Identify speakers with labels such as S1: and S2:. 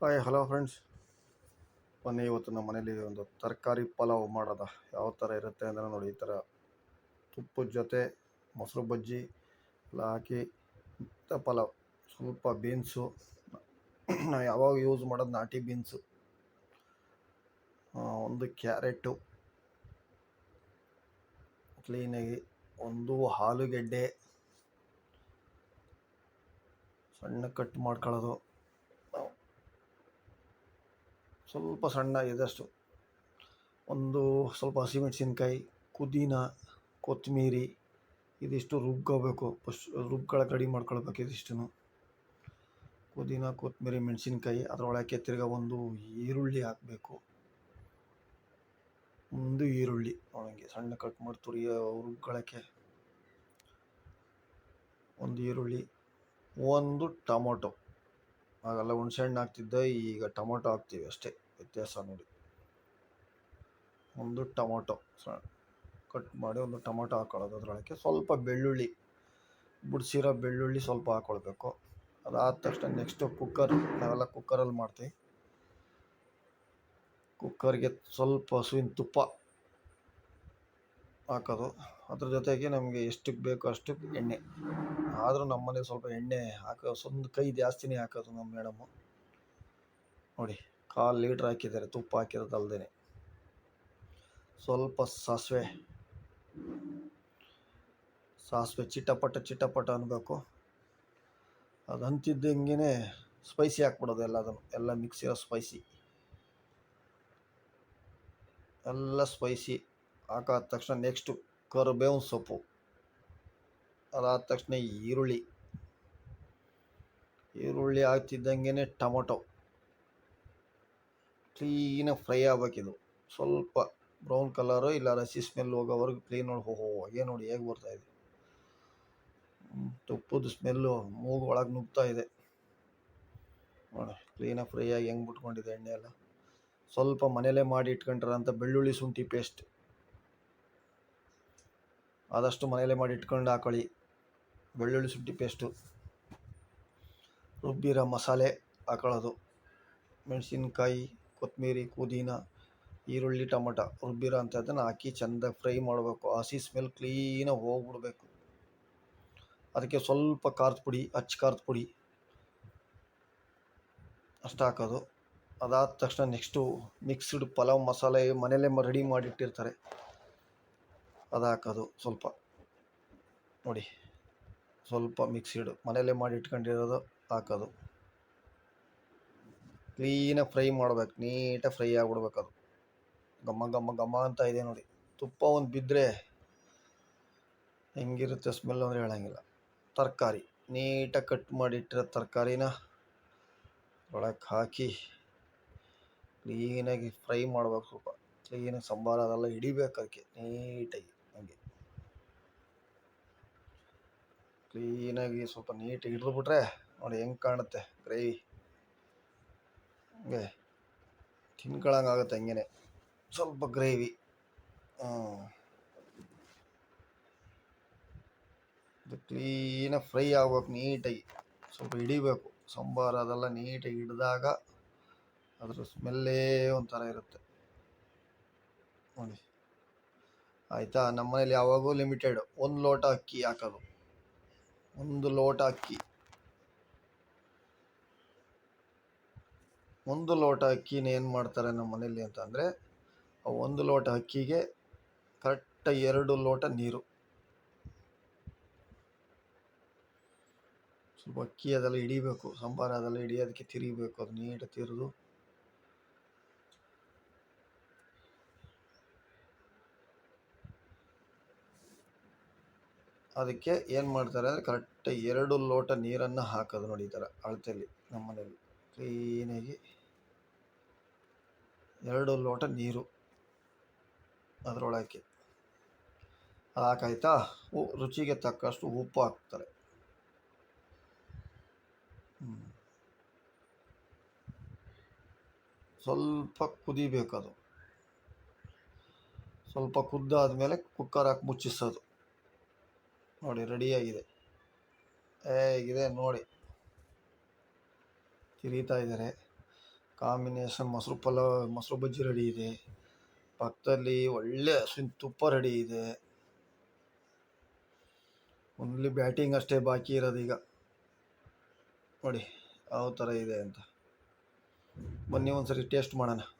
S1: Hi hello friends ಬನ್ನಿ, ಇವತ್ತು ನಮ್ಮ ಮನೇಲಿ ಒಂದು ತರಕಾರಿ ಪಲಾವ್ ಮಾಡೋದ. ಯಾವ ಥರ ಇರುತ್ತೆ ಅಂದರೆ ನೋಡಿ, ಈ ಥರ ತುಪ್ಪದ ಜೊತೆ ಮೊಸರು ಬಜ್ಜಿ ಎಲ್ಲ ಹಾಕಿ ಪಲಾವ್. ಸ್ವಲ್ಪ ಬೀನ್ಸು. ನಾವು ಯಾವಾಗ ಯೂಸ್ ಮಾಡೋದು ನಾಟಿ ಬೀನ್ಸು. ಒಂದು ಕ್ಯಾರೆಟು. ಕ್ಲೀನಾಗಿ ಒಂದು ಆಲೂಗೆಡ್ಡೆ. ಸಣ್ಣ ಕಟ್ ಮಾಡ್ಕೊಳ್ಳೋದು. ಸ್ವಲ್ಪ ಸಣ್ಣ ಇದಷ್ಟು ಒಂದು ಸ್ವಲ್ಪ ಹಸಿಮೆಣಸಿನ್ಕಾಯಿ, ಪುದೀನ ಕೊತ್ತಂಬರಿ ಇದಿಷ್ಟು ರುಬ್ಕೋಬೇಕು. ಫಸ್ಟ್ ರುಬ್ಕೊಳ ರೆಡಿ ಮಾಡ್ಕೊಳ್ಬೇಕು ಇದಿಷ್ಟು ಕುದೀನ ಕೊತ್ತಂಬರಿ ಮೆಣಸಿನ್ಕಾಯಿ, ಅದರೊಳಗೆ ತಿರ್ಗಾ ಒಂದು ಈರುಳ್ಳಿ ಹಾಕಬೇಕು. ಒಂದು ಈರುಳ್ಳಿ. ಅವನಿಗೆ ಸಣ್ಣ ಕಟ್ ಮಾಡಿ ತುರಿಯ ರುಬ್ಕೊಳ್ಳೋಕ್ಕೆ ಒಂದು ಈರುಳ್ಳಿ, ಒಂದು ಟೊಮೊಟೊ. ಆಗೆಲ್ಲ ಹುಣ್ಸೆಹಣ್ಣು ಹಾಕ್ತಿದ್ದೆ, ಈಗ ಟೊಮೊಟೊ ಹಾಕ್ತೀವಿ ಅಷ್ಟೇ, ವ್ಯತ್ಯಾಸ ನೋಡಿ. ಒಂದು ಟೊಮೊಟೊ ಕಟ್ ಮಾಡಿ ಒಂದು ಟೊಮೊಟೊ ಹಾಕೊಳ್ಳೋದು ಅದರೊಳಗೆ ಸ್ವಲ್ಪ ಬೆಳ್ಳುಳ್ಳಿ, ಬಿಡಿಸಿರೋ ಬೆಳ್ಳುಳ್ಳಿ ಸ್ವಲ್ಪ ಹಾಕ್ಕೊಳ್ಬೇಕು ಅದಾದ ತಕ್ಷಣ ನೆಕ್ಸ್ಟು ಕುಕ್ಕರ್, ನಾವೆಲ್ಲ ಕುಕ್ಕರಲ್ಲಿ ಮಾಡ್ತೀವಿ. ಕುಕ್ಕರ್ಗೆ ಸ್ವಲ್ಪ ಹಸುವಿನ ತುಪ್ಪ ಹಾಕೋದು. ಅದ್ರ ಜೊತೆಗೆ ನಮಗೆ ಎಷ್ಟಕ್ಕೆ ಬೇಕೋ ಅಷ್ಟಕ್ಕೆ ಎಣ್ಣೆ. ಆದರೂ ನಮ್ಮನೆ ಸ್ವಲ್ಪ ಎಣ್ಣೆ ಹಾಕೋ ಒಂದು ಕೈ ಜಾಸ್ತಿನೇ ಹಾಕೋದು ನಮ್ಮ ಮೇಡಮ್ಮು ನೋಡಿ, ಕಾಲು ಲೀಟ್ರ್ ಹಾಕಿದ್ದಾರೆ, ತುಪ್ಪ ಹಾಕಿರೋದಲ್ದೇ ಸ್ವಲ್ಪ ಸಾಸಿವೆ. ಸಾಸಿವೆ ಚಿಟ್ಟಪಟ್ಟ ಚಿಟಪಟ ಅನ್ಬೇಕು. ಅದು ಅಂತಿದ್ದಂಗೆ ಸ್ಪೈಸಿ ಹಾಕ್ಬಿಡೋದು ಎಲ್ಲದನ್ನು. ಎಲ್ಲ ಮಿಕ್ಸ್ ಇರೋ ಸ್ಪೈಸಿ ಎಲ್ಲ ಸ್ಪೈಸಿ ಹಾಕಾದ ತಕ್ಷಣ ನೆಕ್ಸ್ಟು ಕರಿಬೇವಿನ ಸೊಪ್ಪು. ಅದಾದ ತಕ್ಷಣ ಈರುಳ್ಳಿ. ಈರುಳ್ಳಿ ಹಾಕ್ತಿದ್ದಂಗೆ ಟೊಮೊಟೊ. ಕ್ಲೀನಾಗಿ ಫ್ರೈ ಆಗ್ಬೇಕಿದು ಸ್ವಲ್ಪ ಬ್ರೌನ್ ಕಲರು ಇಲ್ಲ ರಸಿ ಸ್ಮೆಲ್ ಹೋಗೋವರೆಗೂ ಕ್ಲೀನ್ ನೋಡಿ ಹೋಗೋ ಹಾಗೆ ನೋಡಿ ಹೇಗೆ ಬರ್ತಾಯಿದೆ ತುಪ್ಪದ ಸ್ಮೆಲ್ಲು ಮೂಗು ಒಳಗೆ ನುಗ್ತಾ ಇದೆ. ನೋಡಿ ಕ್ಲೀನಾಗಿ ಫ್ರೈ ಆಗಿ ಹೆಂಗೆ ಬಿಟ್ಕೊಂಡಿದೆ ಎಣ್ಣೆ ಎಲ್ಲ ಸ್ವಲ್ಪ ಮನೇಲೇ ಮಾಡಿ ಇಟ್ಕೊಂಡ್ರಂಥ ಬೆಳ್ಳುಳ್ಳಿ ಶುಂಠಿ ಪೇಸ್ಟ್. ಆದಷ್ಟು ಮನೆಯಲ್ಲೇ ಮಾಡಿ ಇಟ್ಕೊಂಡು ಹಾಕೊಳ್ಳಿ. ಬೆಳ್ಳುಳ್ಳಿ ಶುಂಠಿ ಪೇಸ್ಟು ರುಬ್ಬಿರೋ ಮಸಾಲೆ ಹಾಕೊಳ್ಳೋದು. ಮೆಣಸಿನ್ಕಾಯಿ ಕೊತ್ತಂಬರಿ ಪುದೀನ, ಈರುಳ್ಳಿ, ಟೊಮೊಟೊ ರುಬ್ಬಿರೋ ಅಂಥದ್ದನ್ನು ಹಾಕಿ ಚೆಂದ ಫ್ರೈ ಮಾಡಬೇಕು. ಹಸಿ ಸ್ಮೆಲ್ ಕ್ಲೀನಾಗಿ ಹೋಗ್ಬಿಡ್ಬೇಕು. ಅದಕ್ಕೆ ಸ್ವಲ್ಪ ಖಾರದ ಪುಡಿ ಅಚ್ಚ ಖಾರದ ಪುಡಿ ಅಷ್ಟು ಹಾಕೋದು. ಅದಾದ ತಕ್ಷಣ ನೆಕ್ಸ್ಟು ಮಿಕ್ಸ್ಡ್ ಪಲಾವ್ ಮಸಾಲೆ ಮನೆಯಲ್ಲೇ ರೆಡಿ ಮಾಡಿಟ್ಟಿರ್ತಾರೆ. ಅದು ಹಾಕೋದು ಸ್ವಲ್ಪ. ನೋಡಿ, ಸ್ವಲ್ಪ ಮಿಕ್ಸಿಡು ಮನೆಯಲ್ಲೇ ಮಾಡಿ ಇಟ್ಕೊಂಡಿರೋದು ಹಾಕೋದು ಕ್ಲೀನಾಗಿ ಫ್ರೈ ಮಾಡ್ಬೇಕು ನೀಟಾಗಿ ಫ್ರೈ ಆಗಿಬಿಡ್ಬೇಕು ಅದು ಘಮ ಘಮ ಘಮ ಅಂತ ಇದೆ ನೋಡಿ. ತುಪ್ಪ ಒಂದು ಬಿದ್ದರೆ ಹೆಂಗಿರುತ್ತೆ ಸ್ಮೆಲ್ ಅಂದರೆ ಹೇಳೋಂಗಿಲ್ಲ. ತರಕಾರಿ ನೀಟಾಗಿ ಕಟ್ ಮಾಡಿಟ್ಟಿರೋ ತರಕಾರಿನ ಒಳಗೆ ಹಾಕಿ ಕ್ಲೀನಾಗಿ ಫ್ರೈ ಮಾಡ್ಬೇಕು ಸ್ವಲ್ಪ. ಕ್ಲೀನಾಗಿ ಸಂಬಾರ ಅದೆಲ್ಲ ಹಿಡಿಬೇಕು ಅದಕ್ಕೆ ನೀಟಾಗಿ ಹಂಗೆ ಕ್ಲೀನಾಗಿ ಸ್ವಲ್ಪ ನೀಟಾಗಿ ಹಿಡಿದ್ಬಿಟ್ರೆ ನೋಡಿ ಹೆಂಗೆ ಕಾಣುತ್ತೆ. ಗ್ರೇವಿ ಹಂಗೆ ತಿನ್ಕೊಳಂಗಾಗುತ್ತೆ ಹಂಗೆ ಸ್ವಲ್ಪ ಗ್ರೇವಿ. ಇದು ಕ್ಲೀನಾಗಿ ಫ್ರೈ ಆಗ್ಬೇಕು ನೀಟಾಗಿ. ಸ್ವಲ್ಪ ಹಿಡಿಬೇಕು. ಸಾಂಬಾರು ಅದೆಲ್ಲ ನೀಟಾಗಿ ಹಿಡಿದಾಗ ಅದ್ರ ಸ್ಮೆಲ್ಲೇ ಒಂಥರ ಇರುತ್ತೆ. ನೋಡಿ. ಆಯಿತಾ? ನಮ್ಮನೇಲಿ ಯಾವಾಗೂ ಲಿಮಿಟೆಡ್ ಒಂದು ಲೋಟ ಅಕ್ಕಿ ಹಾಕೋದು. ಒಂದು ಲೋಟ ಅಕ್ಕಿ. ಒಂದು ಲೋಟ ಅಕ್ಕಿನ ಏನು ಮಾಡ್ತಾರೆ ನಮ್ಮ ಮನೇಲಿ ಅಂತಂದರೆ ಒಂದು ಲೋಟ ಅಕ್ಕಿಗೆ ಕರೆಕ್ಟ್ ಎರಡು ಲೋಟ ನೀರು. ಸ್ವಲ್ಪ ಅಕ್ಕಿ ಅದೆಲ್ಲ ಹಿಡಿಬೇಕು, ಸಾಂಬಾರು ಅದೆಲ್ಲ ಹಿಡಿಯೋದಕ್ಕೆ ತಿರಿಬೇಕು ಅದು ನೀಟಾಗಿ ತಿರಿದು ಅದಕ್ಕೆ ಏನು ಮಾಡ್ತಾರೆ ಅಂದರೆ ಕರೆಕ್ಟ್ ಎರಡು ಲೋಟ ನೀರನ್ನು ಹಾಕೋದು ನೋಡಿ ಈ ಥರ ಅಳತೆಯಲ್ಲಿ ನಮ್ಮ ಮನೇಲಿ ಕ್ಲೀನಾಗಿ ಎರಡು ಲೋಟ ನೀರು ಅದರೊಳಗೆ ಹಾಕಾಯ್ತಾ ರುಚಿಗೆ ತಕ್ಕಷ್ಟು ಉಪ್ಪು ಹಾಕ್ತಾರೆ. ಸ್ವಲ್ಪ ಕುದಿಬೇಕು ಅದು ಸ್ವಲ್ಪ ಕುದ್ದಾದ್ಮೇಲೆ ಕುಕ್ಕರ್ ಹಾಕಿ ಮುಚ್ಚಿಸೋದು. ನೋಡಿ ರೆಡಿಯಾಗಿದೆ ಹೇಗಿದೆ, ನೋಡಿ. ತಿರೀತಾ ಇದ್ದಾರೆ. ಕಾಂಬಿನೇಷನ್ ಮೊಸರು ಪಲಾವ್, ಮೊಸರು ಬಜ್ಜಿ ರೆಡಿ ಇದೆ. ಪಕ್ಕದಲ್ಲಿ ಒಳ್ಳೆ ಹಸುವಿನ ತುಪ್ಪ ರೆಡಿ ಇದೆ. ಓನ್ಲಿ ಬ್ಯಾಟಿಂಗ್ ಅಷ್ಟೇ ಬಾಕಿ ಇರೋದು ಈಗ. ನೋಡಿ ಯಾವ ಥರ ಇದೆ ಅಂತ. ಬನ್ನಿ ಒಂದ್ಸರಿ ಟೇಸ್ಟ್ ಮಾಡೋಣ.